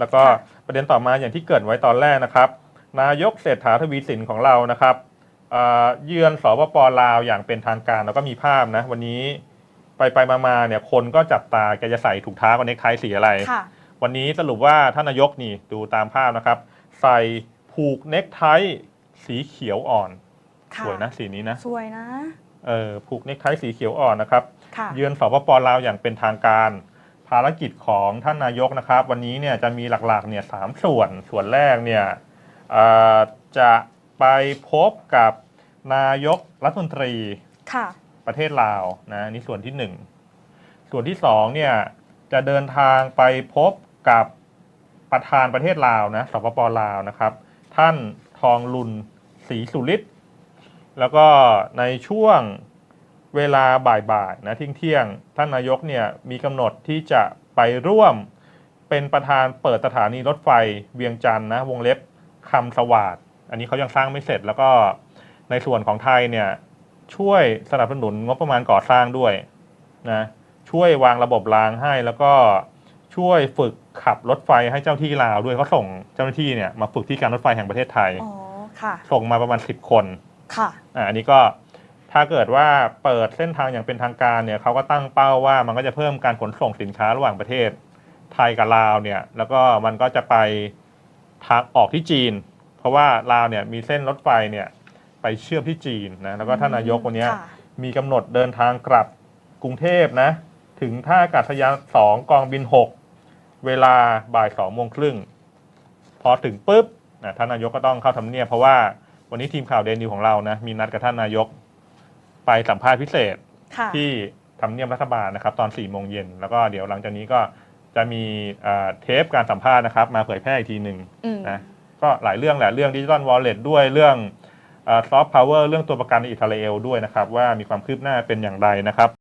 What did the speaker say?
แล้วก็ค่ะประเด็นต่อมาอย่างที่เกริดไว้ตอนแรกนะครับ นายกเศรษฐาทวีสินของเรานะครับเอ่อเยือนสปปลาวอย่างเป็นทางการแล้วก็มีภาพนะ วันนี้ไปไปมามาเนี่ยคนก็จับตาแกจะใส่ถุงเท้ากับเนคไทสีอะไรค่ะวันนี้สรุปว่าท่านนายกนี่ดูตามภาพนะครับ ใส่ผูกเนคไทสีเขียวอ่อนค่ะสวยนะสีนี้นะสวยนะเออผูกเนคไทสีเขียวอ่อนนะครับค่ะเยือนสปปลาวอย่างเป็นทางการ ภารกิจของท่านนายกนะครับ วันนี้เนี่ยจะมีหลักๆเนี่ยสามส่วนส่วนแรกเนี่ยเอ่อจะไปพบกับนายกรัฐมนตรีค่ะประเทศลาวนะอันนี่ส่วนที่หนึ่งส่วนที่สองเนี่ยจะเดินทางไปพบกับประธานประเทศลาวนะสปปลาวนะครับ ท่านทองลุนศรีสุฤทธิ์แล้วก็ในช่วง เวลาบ่ายๆนะเที่ยงเที่ยงๆท่านนายกเนี่ยมีกำหนดที่จะไปร่วมเป็นประธานเปิดสถานีรถไฟเวียงจันทร์นะวงเล็บคำสวาดอันนี้เขายังสร้างไม่เสร็จแล้วก็ในส่วนของไทยเนี่ยช่วยสนับสนุนงบประมาณก่อสร้างด้วยนะช่วยวางระบบรางให้แล้วก็ช่วยฝึกขับรถไฟให้เจ้าที่ลาวด้วยเขาส่งเจ้าหน้าที่เนี่ยมาฝึกที่การรถไฟแห่งประเทศไทย อ๋อ ค่ะ ส่งมาประมาณ 10 คน ค่ะ อ่าอันนี้ก็ ถ้าเกิดว่าเปิดเส้นทางอย่างเป็นทางการเนี่ยเขาก็ตั้งเป้าว่ามันก็จะเพิ่มการขนส่งสินค้าระหว่างประเทศไทยกับลาวเนี่ยแล้วก็มันก็จะไปทางออกที่จีน เพราะว่าลาวเนี่ยมีเส้นรถไฟเนี่ยไปเชื่อมที่จีนนะแล้วก็ท่านนายกวันเนี้ยค่ะมีกำหนดเดินทางกลับกรุงเทพนะถึงท่าอากาศยานสองกองบิน6เวลาบ่ายสองโมงครึ่งพอถึงปุ๊บนะท่านนายกก็ต้องเข้าทำเนียบเพราะว่าวันนี้ทีมข่าวเดนิวของเรานะมีนัดกับท่านนายก ไปสัมภาษณ์พิเศษค่ะ ที่ทำเนียบรัฐบาลนะครับ ตอน4ี่โมงเย็นแล้วก็เดี๋ยวหลังจากนี้ก็จะมีเอ่อเทปการสัมภาษณ์นะครับ มาเผยแพร่อีกทีหนึ่ง อืม นะก็หลายเรื่องแหละเรื่องดิจิตอลวอลเล็ตด้วยเรื่องซอฟต์พาวเวอร์เรื่องตัวประกันในอิสราเอลด้วยนะครับ ว่ามีความคืบหน้าเป็นอย่างไรนะครับ